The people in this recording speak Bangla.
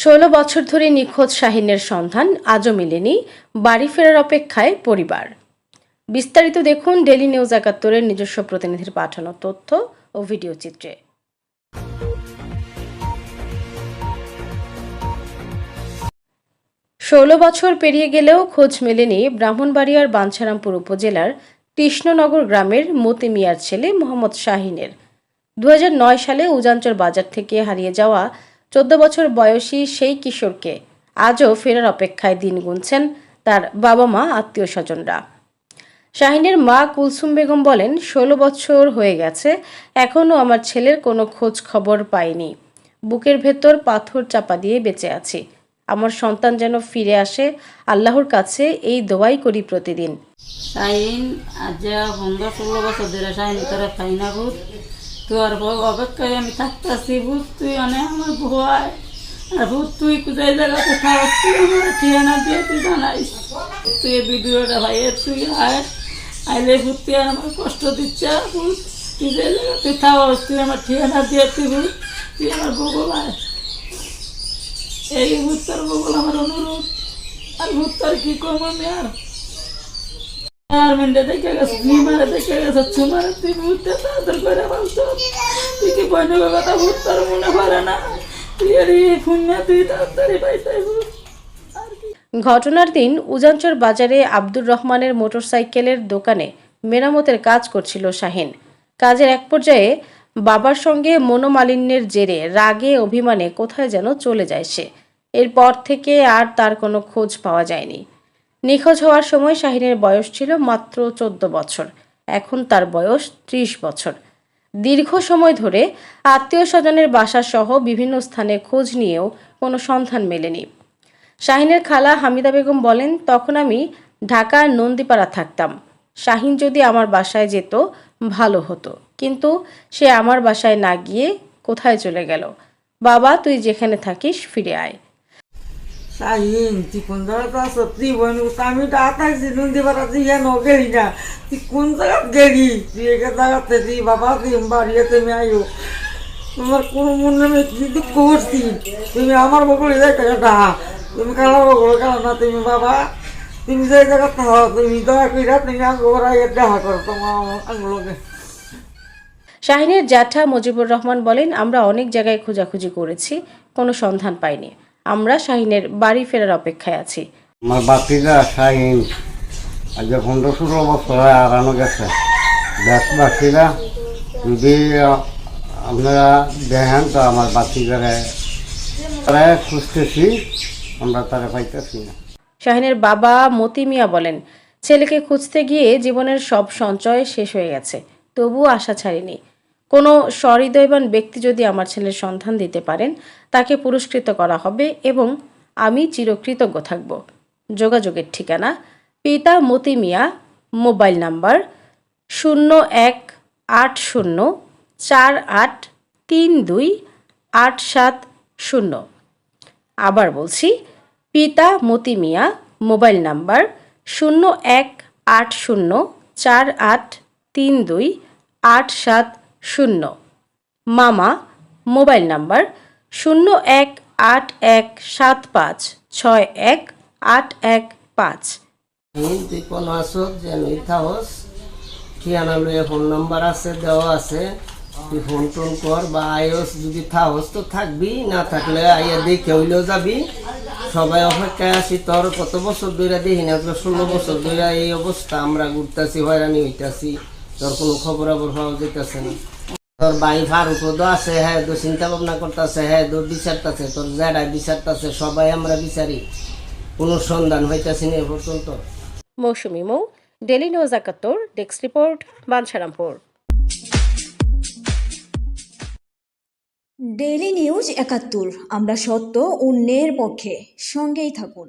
ষোলো বছর ধরে নিখোঁজ শাহিনের সন্ধান, আজও মেলেনি। বাড়ি ফেরার অপেক্ষায় পরিবার। বিস্তারিত দেখুন ডেলি নিউজ একাত্তরের নিজস্ব প্রতিনিধির পাঠানো তথ্য ও ভিডিও চিত্রে। ষোলো বছর পেরিয়ে গেলেও খোঁজ মেলেনি ব্রাহ্মণবাড়িয়ার বাঞ্ছারামপুর উপজেলার কৃষ্ণনগর গ্রামের মতি মিয়ার ছেলে মোহাম্মদ শাহিনের। দু হাজার নয় সালে উজাঞ্চর বাজার থেকে হারিয়ে যাওয়া চোদ্দ বছর বয়সী সেই কিশোরকে আজও ফেরার অপেক্ষায় দিন গুনছেন তার বাবা মা আত্মীয় স্বজনরা শাহিনের মা কুলসুম বেগম বলেন, ষোলো বছর হয়ে গেছে এখনও আমার ছেলের কোনো খোঁজ খবর পাইনি। বুকের ভেতর পাথর চাপা দিয়ে বেঁচে আছি। আমার সন্তান যেন ফিরে আসে, আল্লাহর কাছে এই দোয়াই করি প্রতিদিন। শাহিন, আজ ষোলো বছর ধরে শাহিন তোরা তোর বউ অপেক্ষায় আমি থাকতেছি, ভূত তুই অনেক আমার ভয়। আর ভূত তুই কোথায় জায়গাতে খাওয়াস তুই আমার ঠিকানা দিয়ে তুই জানাইস। তুই ভিডিওটা ভাইয়ের তুই আয়। আইলে ভূত তুই আর আমার কষ্ট দিচ্ছে, ভূত তুই যে জায়গাতে খাওয়াস তুই আমার ঠিকানা দিয়ে তুই ভূত, তুই আমার বগল আয়। এই ভূত তোর বগল আমার অনুরোধ। আর ভূত তোর কি করব আমি আর? দেখে গেছে দেখে গেছে চুমারে করে তুই কি কথা মনে না? তুই ফোন না তুই তাড়াতাড়ি ঘটনার দিন উজাঞ্চর বাজারে আব্দুর রহমানের মোটরসাইকেলের দোকানে মেরামতের কাজ করছিল শাহিন। কাজের এক পর্যায়ে বাবার সঙ্গে মনোমালিন্যের জেরে রাগে অভিমানে কোথায় যেন চলে যায় সে। এরপর থেকে আর তার কোনো খোঁজ পাওয়া যায়নি। নিখোঁজ হওয়ার সময় শাহিনের বয়স ছিল মাত্র চোদ্দ বছর। এখন তার বয়স ত্রিশ বছর। দীর্ঘ সময় ধরে আত্মীয় স্বজনের বাসা সহ বিভিন্ন স্থানে খোঁজ নিয়েও কোনো সন্ধান মেলেনি। শাহিনের খালা হামিদা বেগম বলেন, তখন আমি ঢাকার নন্দীপাড়া থাকতাম। শাহিন যদি আমার বাসায় যেত, ভালো হতো। কিন্তু সে আমার বাসায় না গিয়ে কোথায় চলে গেল? বাবা, তুই যেখানে থাকিস, ফিরে আয়। তোমার করছি? তুমি আমার ডাহা তুমি কালা না, তুমি বাবা। তুমি যে জায়গাতে থাকো, তুমি তুমি দেখা করো শাহিনের জ্যাঠা মুজিবুর রহমান বলেন, আমরা অনেক জায়গায় খোঁজাখুঁজি করেছি, কোনো সন্ধান পাইনি। আমরা শাহিনের বাড়ি ফেরার অপেক্ষায় আছি। আমার বাতিরা শাহিন আজ পনেরো ষোলো বছর হয় হারানো গেছে। দেশবাসীরা যদি আপনারা দেখেন তো আমার বাতিদারে। তারা খুঁজতেছি আমরা তারা পাইতেছি না। শাহিনের বাবা মতি মিয়া বলেন ছেলেকে খুঁজতে গিয়ে জীবনের সব সঞ্চয় শেষ হয়ে গেছে। তবুও আশা ছাড়িনি। কোনো সহৃদয়বান ব্যক্তি যদি আমার ছেলের সন্ধান দিতে পারেন, তাকে পুরস্কৃত করা হবে এবং আমি চিরকৃতজ্ঞ থাকব। যোগাযোগের ঠিকানা পিতা মতি মিয়া, মোবাইল নাম্বার শূন্য এক আট শূন্য চার আট তিন দুই আট সাত শূন্য। আবার বলছি, পিতা মতি মিয়া, মোবাইল নাম্বার শূন্য এক আট শূন্য চার আট তিন দুই আট সাত শূন্য। মামা, মোবাইল নাম্বার শূন্য এক আট এক সাত পাঁচ, ছয় এক আট এক পাঁচ। তুই আসো ঠিকানা লইয়া ফোন নাম্বার আছে, দেওয়া আছে। তুই ফোন টোন কর বা আইস যদি থাকস তো থাকবি, না থাকলে আইয়া দেখে হইলেও যাবি। সবাই অপেক্ষায় আছি, তোর কত বছর ধরে দেখি না ষোলো বছর ধরে এই অবস্থা, আমরা ঘুরতেছি, হয়রানি হইতাছি। তোর কোনো খবর আবর পাওয়া যেতেছে না। তোর ভাই ফারুক তো আছে হ্যাঁ তো চিন্তা ভাবনা করতেছে হ্যাঁ তো বিচারতাছে তোর জেডাই বিচারতাছে সবাই আমরা বিচারি। কোনো সন্ধান হইতাছি না এ পর্যন্ত। মৌসুমি মৌ ডেলি নিউজ একাত্তর desk report Bancharampur daily news একাত্তর আমরা সত্য অন্যের পক্ষে সঙ্গেই থাকুন।